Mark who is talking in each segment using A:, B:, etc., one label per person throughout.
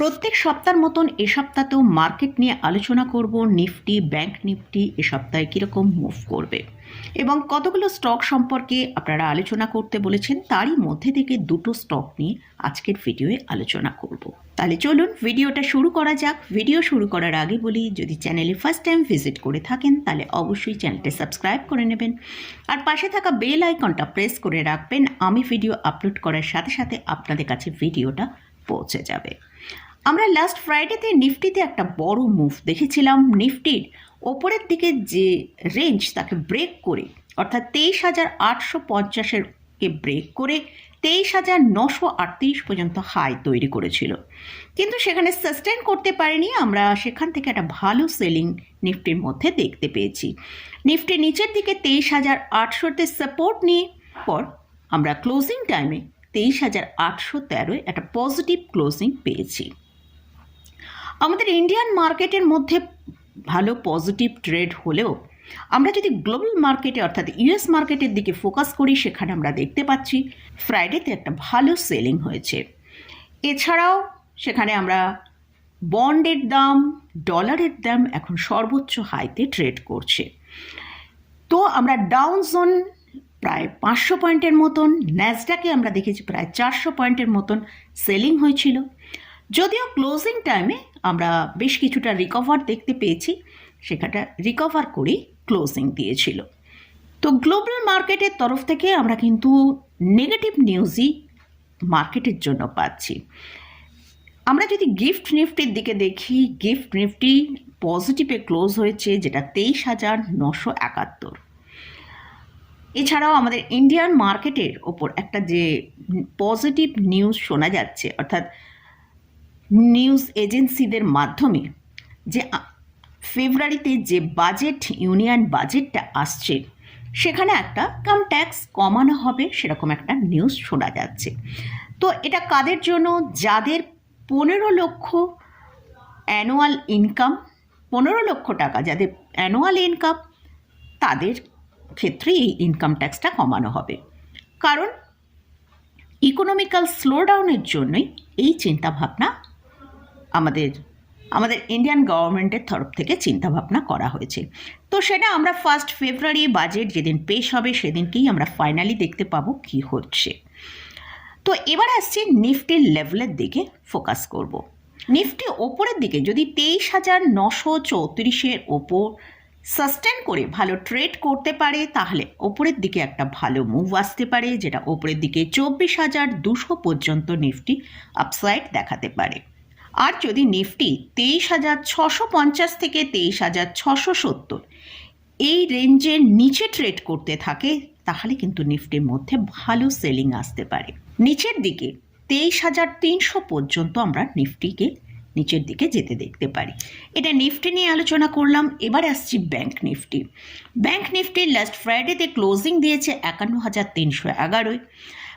A: প্রত্যেক সপ্তাহের মতন এ সপ্তাহতেও মার্কেট নিয়ে আলোচনা করব, নিফটি, ব্যাংক নিফটি, এ সপ্তাহে কীরকম মুভ করবে এবং কতগুলো স্টক সম্পর্কে আপনারা আলোচনা করতে বলেছেন, তারই মধ্যে থেকে দুটো স্টক নিয়ে আজকের ভিডিওয়ে আলোচনা করব। তাহলে চলুন ভিডিওটা শুরু করা যাক। ভিডিও শুরু করার আগে বলি, যদি চ্যানেলে ফার্স্ট টাইম ভিজিট করে থাকেন, তাহলে অবশ্যই চ্যানেলটা সাবস্ক্রাইব করে নেবেন। আর পাশে থাকা বেল আইকনটা প্রেস করে রাখবেন, আমি ভিডিও আপলোড করার সাথে সাথে আপনাদের কাছে ভিডিওটা পৌঁছে যাবে। আমরা লাস্ট ফ্রাইডেতে নিফটিতে একটা বড় মুভ দেখেছিলাম। নিফটির ওপরের দিকে যে রেঞ্জ তাকে ব্রেক করে, অর্থাৎ তেইশ হাজার আটশো পঞ্চাশের কে ব্রেক করে, তেইশ হাজার নশো আটত্রিশ পর্যন্ত হাই তৈরি করেছিল। কিন্তু সেখানে সাস্টেন করতে পারেনি, আমরা সেখান থেকে একটা ভালো সেলিং নিফটির মধ্যে দেখতে পেয়েছি। নিফটি নিচের দিকে তেইশ হাজার আটশোতে সাপোর্ট নিয়ে, পর আমরা ক্লোজিং টাইমে তেইশ হাজার আটশো তেরোয় একটা পজিটিভ ক্লোজিং পেয়েছি। আমাদের ইন্ডিয়ান মার্কেটের মধ্যে ভালো পজিটিভ ট্রেড হলেও আমরা যদি গ্লোবাল মার্কেটে অর্থাৎ ইউএস মার্কেটের দিকে ফোকাস করি, সেখানে আমরা দেখতে পাচ্ছি ফ্রাইডেতে একটা ভালো সেলিং হয়েছে। এছাড়াও সেখানে আমরা বন্ডের দাম ডলারের দাম এখন সর্বোচ্চ হাইতে ট্রেড করছে। তো আমরা ডাউন জোন প্রায় পাঁচশো পয়েন্টের মতন ন্যাসডাকে আমরা দেখেছি প্রায় চারশো পয়েন্টের মতন সেলিং হয়েছিল। যদিও ক্লোজিং টাইমে আমরা বেশ কিছুটা রিকভার দেখতে পেয়েছি, সেখানটা রিকভার করে ক্লোজিং দিয়েছিল। তো গ্লোবাল মার্কেটের তরফ থেকে আমরা কিন্তু নেগেটিভ নিউজই মার্কেটের জন্য পাচ্ছি। আমরা যদি গিফট নিফটির দিকে দেখি গিফট নিফটি পজিটিভে ক্লোজ হয়েছে, যেটা তেইশ হাজার নশো একাত্তর। এছাড়াও আমাদের ইন্ডিয়ান মার্কেটের ওপর একটা যে পজিটিভ নিউজ শোনা যাচ্ছে, অর্থাৎ নিউজ এজেন্সিদের মাধ্যমে যে ফেব্রুয়ারিতে যে বাজেট ইউনিয়ন বাজেটটা আসছে, সেখানে একটা কাম ট্যাক্স কমানো হবে সেরকম একটা নিউজ শোনা যাচ্ছে। তো এটা কাদের জন্য? যাদের পনেরো লক্ষ অ্যানুয়াল ইনকাম পনেরো লক্ষ টাকা, যাদের অ্যানুয়াল ইনকাম তাদের ক্ষেত্রে এই ইনকাম ট্যাক্সটা কমানো হবে। কারণ ইকোনমিক্যাল স্লোডাউনের জন্যই এই চিন্তাভাবনা আমাদের আমাদের ইন্ডিয়ান গভর্নমেন্টের তরফ থেকে চিন্তাভাবনা করা হয়েছে। তো সেটা আমরা ফার্স্ট ফেব্রুয়ারি বাজেট যেদিন পেশ হবে সেদিনকেই আমরা ফাইনালি দেখতে পাবো কি হচ্ছে। তো এবার আসছি নিফটির লেভেলের দিকে ফোকাস করব। নিফটি ওপরের দিকে যদি তেইশ হাজার নশো চৌত্রিশের ওপর সাস্টেন করে ভালো ট্রেড করতে পারে, তাহলে ওপরের দিকে একটা ভালো মুভ আসতে পারে, যেটা ওপরের দিকে চব্বিশ হাজার দুশো পর্যন্ত নিফটি আপসাইড দেখাতে পারে। আর যদি নিফটি তেইশ হাজার ছশো পঞ্চাশ থেকে তেইশ হাজার ছশো সত্তর এই রেঞ্জের নিচে ট্রেড করতে থাকে, তাহলে কিন্তু নিফটির মধ্যে ভালো সেলিং আসতে পারে। নিচের দিকে তেইশ হাজার তিনশো পর্যন্ত আমরা নিফটিকে নিচের দিকে যেতে দেখতে পারি। এটা নিফটি নিয়ে আলোচনা করলাম, এবার আসছি ব্যাংক নিফটি। ব্যাংক নিফটির লাস্ট ফ্রাইডেতে ক্লোজিং দিয়েছে একান্ন হাজার তিনশো এগারোয়।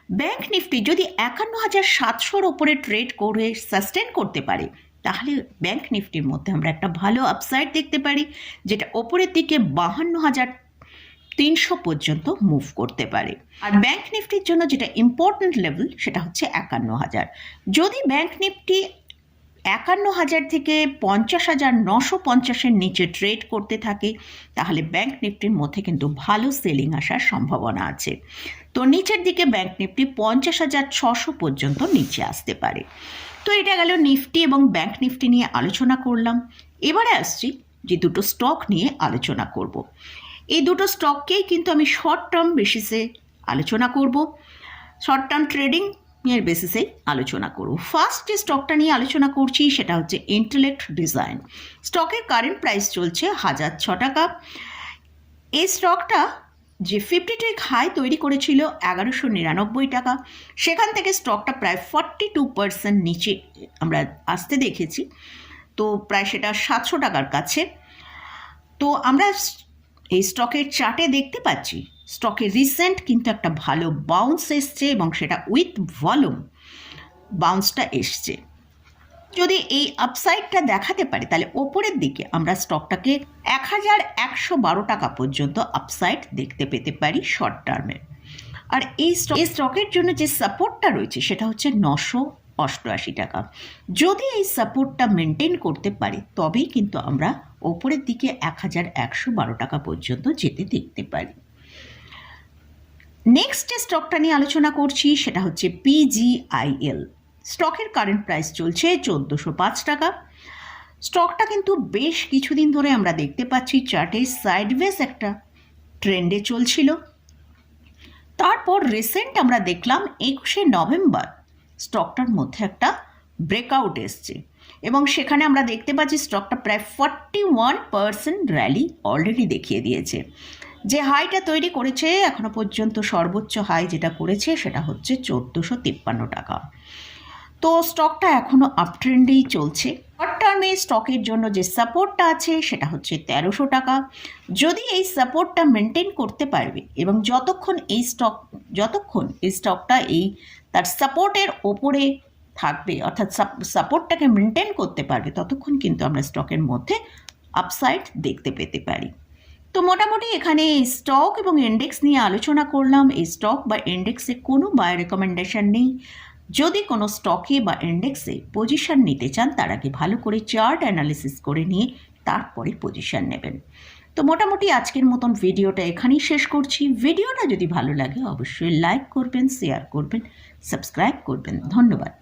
A: ব্যাংক নিফটি যদি একান্ন হাজার সাতশোর ওপরে ট্রেড করে সাস্টেন করতে পারে, তাহলে ব্যাংক নিফটির মধ্যে আমরা একটা ভালো আপসাইড দেখতে পারি, যেটা ওপরের দিকে বাহান্ন হাজার তিনশো পর্যন্ত মুভ করতে পারে। আর ব্যাংক নিফটির জন্য যেটা ইম্পর্ট্যান্ট লেভেল সেটা হচ্ছে একান্ন হাজার। যদি ব্যাংক নিফটি একান্ন হাজার থেকে পঞ্চাশ হাজার নশো পঞ্চাশের নিচে ট্রেড করতে থাকে, তাহলে ব্যাংক নিফটির মধ্যে কিন্তু ভালো সেলিং আসার সম্ভাবনা আছে। তো নিচের দিকে ব্যাংক নিফটি পঞ্চাশ হাজার ছশো পর্যন্ত নিচে আসতে পারে। তো এটা গেল নিফটি এবং ব্যাংক নিফটি নিয়ে আলোচনা করলাম। এবারে আসছি যে দুটো স্টক নিয়ে আলোচনা করব। এই দুটো স্টককেই কিন্তু আমি শর্ট টার্ম বেসিসে আলোচনা করব। শর্ট টার্ম ট্রেডিং এর বেসিসেই আলোচনা করব ফার্স্ট যে স্টকটা নিয়ে আলোচনা করছি, সেটা হচ্ছে ইন্টেলেক্ট ডিজাইন স্টকের কারেন্ট প্রাইস চলছে হাজার ছ টাকা। এই স্টকটা যে ফিফটি টেক হাই তৈরি করেছিল এগারোশো নিরানব্বই টাকা। সেখান থেকে স্টকটা প্রায় ফর্টি টু পার্সেন্ট নিচে আমরা আসতে দেখেছি। তো প্রায় সেটা সাতশো টাকার কাছে। তো আমরা এই স্টকের চার্টে দেখতে পাচ্ছি স্টকে রিসেন্ট কিন্তু একটা ভালো বাউন্স এসছে এবং সেটা উইথ ভলিউম বাউন্সটা এসছে। যদি এই আপসাইডটা দেখাতে পারে, তাহলে ওপরের দিকে আমরা স্টকটাকে এক হাজার একশো বারো টাকা পর্যন্ত আপসাইড দেখতে পেতে পারি শর্ট টার্মে আর এই স্টক এই স্টকের জন্য যে সাপোর্টটা রয়েছে, সেটা হচ্ছে নশো অষ্টআশি টাকা। যদি এই সাপোর্টটা মেনটেন করতে পারে, তবেই কিন্তু আমরা ওপরের দিকে এক হাজার একশো বারো টাকা পর্যন্ত যেতে দেখতে পারি। নেক্সট যে স্টকটা নিয়ে আলোচনা করছি সেটা হচ্ছে পিজিআইএল স্টকের কারেন্ট প্রাইস চলছে চোদ্দোশো পাঁচ টাকা। স্টকটা কিন্তু বেশ কিছুদিন ধরে আমরা দেখতে পাচ্ছি চার্টে সাইডওয়েজ একটা ট্রেন্ডে চলছিল। তারপর রিসেন্ট আমরা দেখলাম একুশে নভেম্বর স্টকটার মধ্যে একটা ব্রেকআউট এসছে। এবং সেখানে আমরা দেখতে পাচ্ছি স্টকটা প্রায় forty one percent rally already দেখিয়ে দিয়েছে। যে হাইটা তৈরি করেছে এখনও পর্যন্ত সর্বোচ্চ হাই যেটা করেছে সেটা হচ্ছে চোদ্দোশো তিপ্পান্ন টাকা। তো স্টকটা এখনও আপট্রেন্ডেই চলছে। শর্ট টার্মে স্টকের জন্য যে সাপোর্টটা আছে সেটা হচ্ছে তেরোশো টাকা। যদি এই সাপোর্টটা মেনটেন করতে পারবে এবং যতক্ষণ এই স্টক, যতক্ষণ এই স্টকটা এই তার সাপোর্টের ওপরে থাকবে অর্থাৎ সাপোর্টটাকে মেনটেন করতে পারবে, ততক্ষণ কিন্তু আমরা স্টকের মধ্যে আপসাইড দেখতে পেতে পারি। তো মোটামুটি এখানে স্টক এবং ইন্ডেক্স নিয়ে আলোচনা করলাম। এই স্টক বা ইন্ডেক্সে কোনো বাই রেকমেন্ডেশন নেই। যদি কোনো স্টকে বা ইন্ডেক্সে পজিশন নিতে চান, তার আগে ভালো করে চার্ট অ্যানালিসিস করে নিয়ে তারপরে পজিশন নেবেন। তো মোটামুটি আজকের মতন ভিডিওটা এখানেই শেষ করছি। ভিডিওটা যদি ভালো লাগে, অবশ্যই লাইক করবেন শেয়ার করবেন সাবস্ক্রাইব করবেন। ধন্যবাদ।